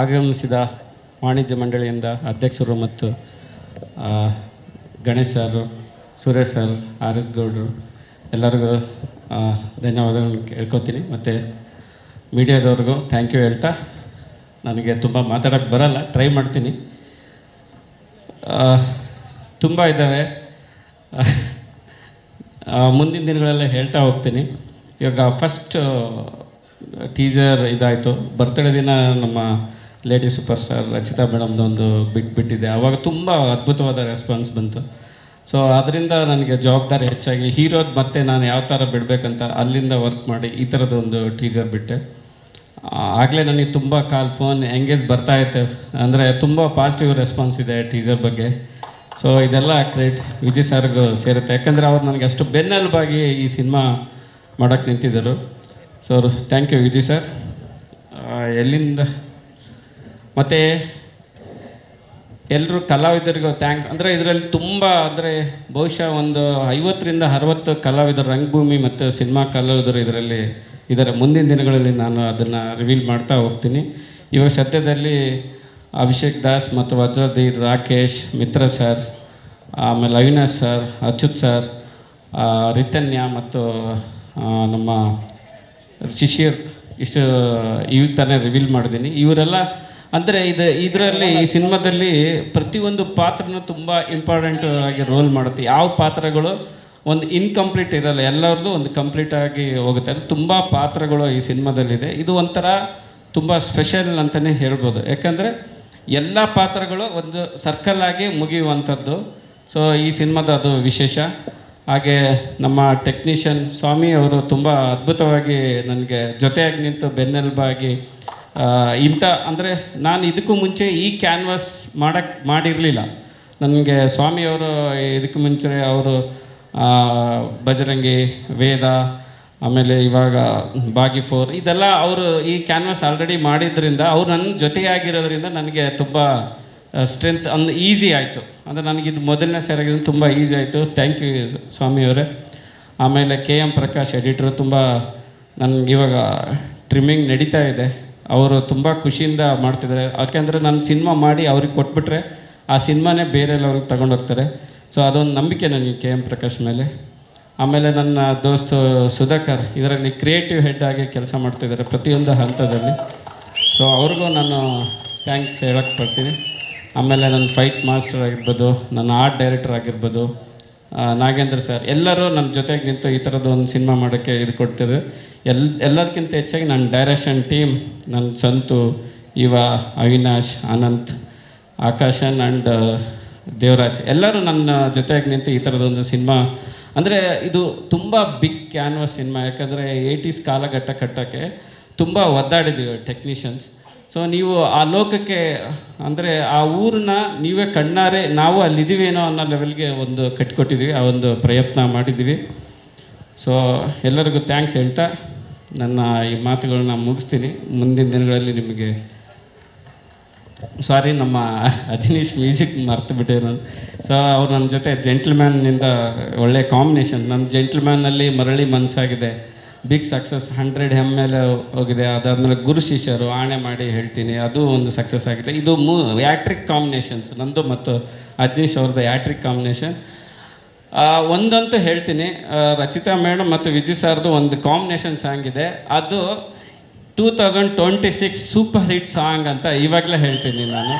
ಆಗಮಿಸಿದ ವಾಣಿಜ್ಯ ಮಂಡಳಿಯಿಂದ ಅಧ್ಯಕ್ಷರು ಮತ್ತು Ganesh sir Suresh sir, R S ಗೌಡ್ರು, ಎಲ್ಲರಿಗೂ ಧನ್ಯವಾದಗಳನ್ನು ಕೇಳ್ಕೊತೀನಿ. ಮತ್ತು ಮೀಡಿಯಾದವ್ರಿಗೂ ಥ್ಯಾಂಕ್ ಯು ಹೇಳ್ತಾ ನನಗೆ ತುಂಬ ಮಾತಾಡೋಕ್ಕೆ ಬರಲ್ಲ ಟ್ರೈ ಮಾಡ್ತೀನಿ. ತುಂಬ ಇದ್ದಾವೆ. ಮುಂದಿನ ದಿನಗಳೆಲ್ಲ ಹೇಳ್ತಾ ಹೋಗ್ತೀನಿ. ಇವಾಗ ಫಸ್ಟ್ ಟೀಸರ್ ಇದಾಯಿತು. ಬರ್ತ್ಡೇ ದಿನ ನಮ್ಮ ಲೇಡಿ ಸೂಪರ್ ಸ್ಟಾರ್ ರಚಿತಾ ಮೇಡಮ್ದೊಂದು ಬಿಟ್ಬಿಟ್ಟಿದೆ ಆವಾಗ ತುಂಬ ಅದ್ಭುತವಾದ ರೆಸ್ಪಾನ್ಸ್ ಬಂತು. ಸೊ ಅದರಿಂದ ನನಗೆ ಜವಾಬ್ದಾರಿ ಹೆಚ್ಚಾಗಿ ಹೀರೋದು ಮತ್ತೆ ನಾನು ಯಾವ ಥರ ಬಿಡಬೇಕಂತ ಅಲ್ಲಿಂದ ವರ್ಕ್ ಮಾಡಿ ಈ ಥರದೊಂದು ಟೀಸರ್ ಬಿಟ್ಟೆ. ಆಗಲೇ ನನಗೆ ತುಂಬ ಕಾಲ್ ಫೋನ್ ಎಂಗೇಜ್ ಬರ್ತಾ ಇತ್ತು. ಅಂದರೆ ತುಂಬ ಪಾಸಿಟಿವ್ ರೆಸ್ಪಾನ್ಸ್ ಇದೆ ಟೀಸರ್ ಬಗ್ಗೆ. ಸೊ ಇದೆಲ್ಲ ಕ್ರೆಡಿಟ್ ವಿಜಯ್ ಸರ್ಗೂ ಸೇರುತ್ತೆ. ಯಾಕಂದರೆ ಅವ್ರು ನನಗೆ ಅಷ್ಟು ಬೆನ್ನೆಲುಬಾಗಿ ಈ ಸಿನಿಮಾ ಮಾಡೋಕ್ಕೆ ನಿಂತಿದ್ದರು. So thank you Viji sir. ಎಲ್ಲಿಂದ? ಮತ್ತು ಎಲ್ಲರೂ ಕಲಾವಿದರಿಗೂ ಥ್ಯಾಂಕ್ಸ್ ಅಂದರೆ ಇದರಲ್ಲಿ ತುಂಬ, ಅಂದರೆ ಬಹುಶಃ ಒಂದು ಐವತ್ತರಿಂದ ಅರವತ್ತು ಕಲಾವಿದರು, ರಂಗಭೂಮಿ ಮತ್ತು ಸಿನಿಮಾ ಕಲಾವಿದರು ಇದರಲ್ಲಿ ಇದರ ಮುಂದಿನ ದಿನಗಳಲ್ಲಿ ನಾನು ಅದನ್ನು ರಿವೀಲ್ ಮಾಡ್ತಾ ಹೋಗ್ತೀನಿ. ಇವಾಗ ಸದ್ಯದಲ್ಲಿ ಅಭಿಷೇಕ್ ದಾಸ್ ಮತ್ತು ವಜ್ರಧೀರ್, ರಾಕೇಶ್, ಮಿತ್ರ ಸರ್, ಆಮೇಲೆ ಅವಿನಾಶ್ ಸರ್, ಅಚ್ಯುತ್ ಸರ್ ರಿತನ್ಯ ಮತ್ತು ನಮ್ಮ ಶಿಶಿರ್ ಇಷ್ಟು ಈಗ ತಾನೇ ರಿವೀಲ್ ಮಾಡಿದ್ದೀನಿ. ಇವರೆಲ್ಲ, ಅಂದರೆ ಇದು, ಇದರಲ್ಲಿ, ಈ ಸಿನಿಮಾದಲ್ಲಿ ಪ್ರತಿಯೊಂದು ಪಾತ್ರನೂ ತುಂಬ ಇಂಪಾರ್ಟೆಂಟ್ ಆಗಿ ರೋಲ್ ಮಾಡುತ್ತೆ. ಯಾವ ಪಾತ್ರಗಳು ಒಂದು ಇನ್ಕಂಪ್ಲೀಟ್ ಇರಲ್ಲ, ಎಲ್ಲರದ್ದು ಒಂದು ಕಂಪ್ಲೀಟ್ ಆಗಿ ಹೋಗುತ್ತೆ. ಅದು ತುಂಬ ಪಾತ್ರಗಳು ಈ ಸಿನಿಮಾದಲ್ಲಿದೆ. ಇದು ಒಂಥರ ತುಂಬ ಸ್ಪೆಷಲ್ ಅಂತಲೇ ಹೇಳ್ಬೋದು. ಯಾಕಂದರೆ ಎಲ್ಲ ಪಾತ್ರಗಳು ಒಂದು ಸರ್ಕಲ್ ಆಗಿ ಮುಗಿಯುವಂಥದ್ದು. ಸೊ ಈ ಸಿನಿಮಾದ ಅದು ವಿಶೇಷ. ಹಾಗೆ ನಮ್ಮ ಟೆಕ್ನಿಷಿಯನ್ ಸ್ವಾಮಿ ಅವರು ತುಂಬ ಅದ್ಭುತವಾಗಿ ನನಗೆ ಜೊತೆಯಾಗಿ ನಿಂತು ಬೆನ್ನೆಲುಬಾಗಿ ಇಂಥ ಅಂದರೆ ನಾನು ಇದಕ್ಕೂ ಮುಂಚೆ ಈ ಕ್ಯಾನ್ವಾಸ್ ಮಾಡಕ್ಕೆ ಮಾಡಿರಲಿಲ್ಲ. ನನಗೆ ಸ್ವಾಮಿಯವರು ಇದಕ್ಕೆ ಮುಂಚೆ ಅವರು ಬಜರಂಗಿ ವೇದ, ಆಮೇಲೆ ಇವಾಗ ಬಾಗಿ ಫೋರ್ ಇದೆಲ್ಲ ಅವರು ಈ ಕ್ಯಾನ್ವಾಸ್ ಆಲ್ರೆಡಿ ಮಾಡಿದ್ರಿಂದ ಅವ್ರು ನನ್ನ ಜೊತೆಯಾಗಿರೋದ್ರಿಂದ ನನಗೆ ತುಂಬ ಸ್ಟ್ರೆಂತ್ ಅಂದು ಈಸಿ ಆಯಿತು. ಅಂದರೆ ನನಗಿದು ಮೊದಲನೇ ಸರಿಯಾಗಿ ತುಂಬ ಈಸಿ ಆಯಿತು. ಥ್ಯಾಂಕ್ ಯು ಸ್ವಾಮಿಯವರೇ. ಆಮೇಲೆ ಕೆ ಎಂ ಪ್ರಕಾಶ್ ಎಡಿಟ್ರು ತುಂಬ ನನಗೆ ಇವಾಗ ಟ್ರಿಮ್ಮಿಂಗ್ ನಡೀತಾ ಇದೆ. ಅವರು ತುಂಬ ಖುಷಿಯಿಂದ ಮಾಡ್ತಿದ್ದಾರೆ. ಯಾಕೆಂದರೆ ನಾನು ಸಿನಿಮಾ ಮಾಡಿ ಅವ್ರಿಗೆ ಕೊಟ್ಬಿಟ್ರೆ ಆ ಸಿನಿಮಾನೇ ಬೇರೆ ಲೆವೆಲ್ಗೆ ತಗೊಂಡೋಗ್ತಾರೆ ಸೊ ಅದೊಂದು ನಂಬಿಕೆ ನನಗೆ ಕೆ ಎಂ ಪ್ರಕಾಶ್ ಮೇಲೆ. ಆಮೇಲೆ ನನ್ನ ದೋಸ್ತು ಸುಧಾಕರ್ ಇದರಲ್ಲಿ ಕ್ರಿಯೇಟಿವ್ ಹೆಡ್ ಆಗಿ ಕೆಲಸ ಮಾಡ್ತಿದ್ದಾರೆ ಪ್ರತಿಯೊಂದು ಹಂತದಲ್ಲಿ. ಸೊ ಅವ್ರಿಗೂ ನಾನು ಥ್ಯಾಂಕ್ಸ್ ಹೇಳಕ್ಕೆ ಬರ್ತೀನಿ. ಆಮೇಲೆ ನನ್ನ ಫೈಟ್ ಮಾಸ್ಟರ್ ಆಗಿರ್ಬೋದು, ನನ್ನ ಆರ್ಟ್ ಡೈರೆಕ್ಟರ್ ಆಗಿರ್ಬೋದು ನಾಗೇಂದ್ರ ಸರ್ ಎಲ್ಲರೂ ನನ್ನ ಜೊತೆಗೆ ನಿಂತು ಈ ಥರದ್ದು ಒಂದು ಸಿನಿಮಾ ಮಾಡೋಕ್ಕೆ ಇದು ಕೊಡ್ತಿದ್ರು. ಎಲ್ ಎಲ್ಲದಕ್ಕಿಂತ ಹೆಚ್ಚಾಗಿ ನನ್ನ ಡೈರೆಕ್ಷನ್ ಟೀಮ್ ನನ್ನ ಸಂತು, ಇವ, ಅವಿನಾಶ್, ಅನಂತ್, ಆಕಾಶನ್ ಆ್ಯಂಡ್ ದೇವರಾಜ್, ಎಲ್ಲರೂ ನನ್ನ ಜೊತೆಗೆ ನಿಂತು ಈ ಥರದೊಂದು ಸಿನಿಮಾ ಅಂದರೆ ಇದು ತುಂಬ ಬಿಗ್ ಕ್ಯಾನ್ವಸ್ ಸಿನಿಮಾ ಯಾಕಂದರೆ ಏಯ್ಟೀಸ್ ಕಾಲಘಟ್ಟ ಕಟ್ಟೋಕ್ಕೆ ತುಂಬ ಒದ್ದಾಡಿದ್ದೀವಿ ಟೆಕ್ನಿಷಿಯನ್ಸ್ ಸೊ ನೀವು ಆ ಲೋಕಕ್ಕೆ, ಅಂದರೆ ಆ ಊರನ್ನ ನೀವೇ ಕಣ್ಣಾರೆ, ನಾವು ಅಲ್ಲಿದ್ದೀವೇನೋ ಅನ್ನೋ ಲೆವೆಲ್ಗೆ ಒಂದು ಕಟ್ಕೊಟ್ಟಿದ್ದೀವಿ, ಆ ಒಂದು ಪ್ರಯತ್ನ ಮಾಡಿದ್ದೀವಿ. ಸೊ ಎಲ್ಲರಿಗೂ ಥ್ಯಾಂಕ್ಸ್ ಹೇಳ್ತಾ, ನನ್ನ ಈ ಮಾತುಗಳನ್ನ ಮುಗಿಸ್ತೀನಿ. ಮುಂದಿನ ದಿನಗಳಲ್ಲಿ ನಿಮಗೆ ಸಾರಿ ನಮ್ಮ ಅಜನೀಶ್ ಮ್ಯೂಸಿಕ್ ಮರ್ತು ಬಿಟ್ಟೆ ನಾನು. ಸೊ ಅವ್ರು ನನ್ನ ಜೊತೆ ಜೆಂಟ್ಲ್ಮ್ಯಾನ್ನಿಂದ ಒಳ್ಳೆ ಕಾಂಬಿನೇಷನ್ ನನ್ನ ಜೆಂಟ್ಲ್ಮ್ಯಾನಲ್ಲಿ ಮರಳಿ ಮನಸ್ಸಾಗಿದೆ. Big success hundred M L ಹೋಗಿದೆ. ಅದಾದಮೇಲೆ ಗುರು ಶಿಷ್ಯರು ಆಣೆ ಮಾಡಿ ಹೇಳ್ತೀನಿ. ಅದು ಒಂದು ಸಕ್ಸಸ್ ಆಗಿದೆ. ಇದು ಮೂ, ಯಾಟ್ರಿಕ್ ಕಾಂಬಿನೇಷನ್ಸ್ ನಂದು ಮತ್ತು ಅಜ್ನೀಶ್ ಅವ್ರದ್ದು ಯಾಟ್ರಿಕ್ ಕಾಂಬಿನೇಷನ್ ಒಂದಂತೂ ಹೇಳ್ತೀನಿ. ರಚಿತಾ ಮೇಡಮ್ ಮತ್ತು ವಿಜಯ್ ಸಾರ್ದು ಒಂದು ಕಾಂಬಿನೇಷನ್ ಸಾಂಗ್ ಇದೆ. ಅದು two thousand twenty six super hit song ಅಂತ ಇವಾಗಲೇ ಹೇಳ್ತೀನಿ ನಾನು.